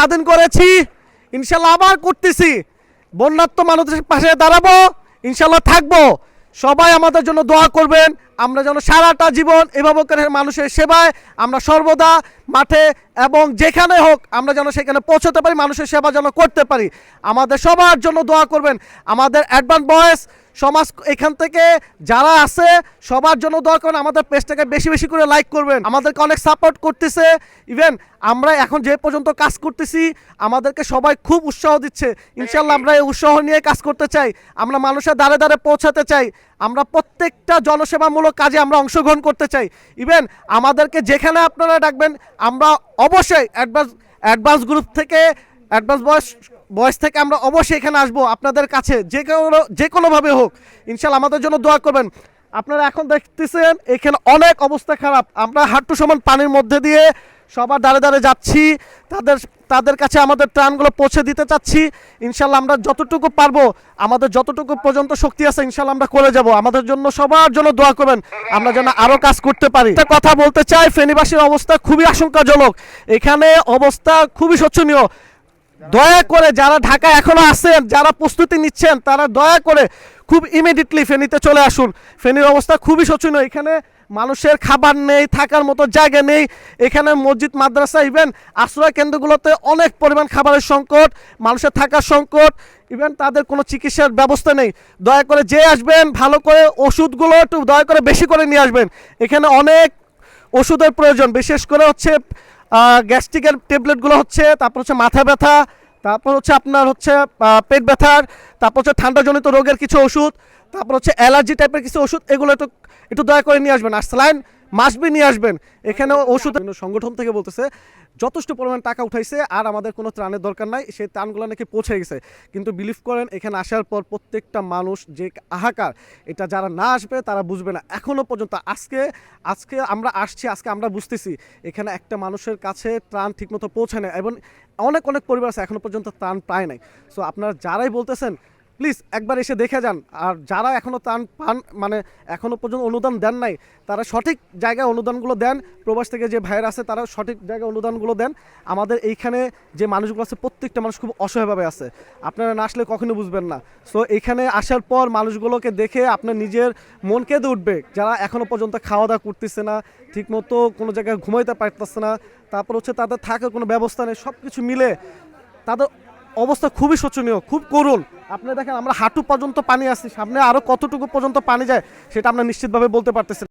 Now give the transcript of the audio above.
স্বাধীন করেছি। ইনশাল্লাহ আবার করতেছি। বন্যাত্ম মানুষের পাশে দাঁড়াবো। ইনশাল্লাহ থাকব। সবাই আমাদের জন্য দোয়া করবেন। আমরা যেন সারাটা জীবন এভাবে মানুষের সেবায় আমরা সর্বদা মাঠে এবং যেখানে হোক আমরা যেন সেখানে পৌঁছতে পারি, মানুষের সেবা যেন করতে পারি। আমাদের সবার জন্য দোয়া করবেন। আমাদের অ্যাডভান্স বয়েস সমাজ এখান থেকে যারা আছে, সবার জন্য দোয়া করেন আমাদের পেজটাকে বেশি বেশি করে লাইক করবেন। আমাদেরকে অনেক সাপোর্ট করতেছে। ইভেন আমরা এখন যে পর্যন্ত কাজ করতেছি, আমাদেরকে সবাই খুব উৎসাহ দিচ্ছে। ইনশাল্লাহ আমরা এই উৎসাহ নিয়ে কাজ করতে চাই। আমরা মানুষের দ্বারে দ্বারে পৌঁছাতে চাই। আমরা প্রত্যেকটা জনসেবামূলক কাজে আমরা অংশগ্রহণ করতে চাই। ইভেন আমাদেরকে যেখানে আপনারা ডাকবেন, আমরা অবশ্যই অ্যাডভান্স অ্যাডভান্স গ্রুপ থেকে অ্যাডভান্স বয়স বয়স থেকে আমরা অবশ্যই এখানে আসব আপনাদের কাছে, যে কোনো, যে কোনোভাবে হোক। ইনশাল্লাহ আমাদের জন্য দোয়া করবেন। আপনারা এখন দেখতেছেন, এখানে অনেক অবস্থা খারাপ। আমরা হাঁটু সমান পানির মধ্যে দিয়ে সবার দাঁড়ে দাঁড়ে যাচ্ছি, তাদের তাদের কাছে আমাদের ত্রাণগুলো পৌঁছে দিতে চাচ্ছি। ইনশাল্লাহ আমরা যতটুকু পারব, আমাদের যতটুকু পর্যন্ত শক্তি আছে, ইনশাল্লাহ আমরা করে যাব। আমাদের জন্য সবার জন্য দোয়া করবেন, আমরা যেন আরও কাজ করতে পারি। একটা কথা বলতে চাই, ফেনীবাসীর অবস্থা খুবই আশঙ্কাজনক। এখানে অবস্থা খুবই শোচনীয়। দয়া করে যারা ঢাকায় এখনও আছেন, যারা প্রস্তুতি নিচ্ছেন, তারা দয়া করে খুব ইমিডিয়েটলি ফেনীতে চলে আসুন। ফেনীর অবস্থা খুবই শোচনীয়। এখানে মানুষের খাবার নেই, থাকার মতো জায়গা নেই। এখানে মসজিদ, মাদ্রাসা ইভেন আশ্রয় কেন্দ্রগুলোতে অনেক পরিমাণ খাবারের সংকট, মানুষের থাকার সংকট ইভেন তাদের কোনো চিকিৎসার ব্যবস্থা নেই। দয়া করে যে আসবেন, ভালো করে ওষুধগুলো একটু দয়া করে বেশি করে নিয়ে আসবেন। এখানে অনেক ওষুধের প্রয়োজন, বিশেষ করে হচ্ছে গ্যাস্ট্রিকের ট্যাবলেটগুলো হচ্ছে, তারপর হচ্ছে মাথা ব্যথা, তারপর হচ্ছে আপনার হচ্ছে পেট ব্যথার, তারপর হচ্ছে ঠান্ডাজনিত রোগের কিছু ওষুধ, তারপর হচ্ছে অ্যালার্জি টাইপের কিছু ওষুধ, এগুলো একটু একটু দয়া করে নিয়ে আসবেন। আর স্যালাইন মাসবি নিয়ে আসবেন। এখানে ওষুধ সংগঠন থেকে বলতেছে, যথেষ্ট পরিমাণ টাকা উঠাইছে আর আমাদের কোনো ত্রাণের দরকার নাই, সেই ত্রাণগুলো নাকি পৌঁছে গেছে। কিন্তু বিলিভ করেন, এখানে আসার পর প্রত্যেকটা মানুষ যে হাহাকার, এটা যারা না আসবে তারা বুঝবে না। এখনও পর্যন্ত আজকে আজকে আমরা আসছি, আজকে আমরা বুঝতেছি, এখানে একটা মানুষের কাছে ত্রাণ ঠিকমতো পৌঁছায় না এবং অনেক অনেক পরিবার আছে, এখনও পর্যন্ত ত্রাণ পায় নাই। সো আপনারা যারাই বলতেছেন প্লিজ একবার এসে দেখে যান। আর যারা এখনও তান পান মানে এখনও পর্যন্ত অনুদান দেন নাই, তারা সঠিক জায়গায় অনুদানগুলো দেন। প্রবাস থেকে যে ভাইয়ের আছে তারা সঠিক জায়গায় অনুদানগুলো দেন। আমাদের এইখানে যে মানুষগুলো আছে, প্রত্যেকটা মানুষ খুব অসহায়ভাবে আছে। আপনারা না আসলে কখনো বুঝবেন না। সো এইখানে আসার পর মানুষগুলোকে দেখে আপনার নিজের মন কেঁদে উঠবে। যারা এখনও পর্যন্ত খাওয়া দাওয়া করতেছে না, ঠিকমতো কোনো জায়গায় ঘুমাইতে পারতেছে না, তারপর হচ্ছে তাদের থাকার কোনো ব্যবস্থা নেই সব কিছু মিলে তাদের অবস্থা খুবই শোচনীয়, খুব করুণ আপনি দেখেন, আমরা হাঁটু পর্যন্ত পানি আসছি সামনে আরও কতটুকু পর্যন্ত পানি যায়, সেটা আমরা নিশ্চিতভাবে বলতে পারতেছি।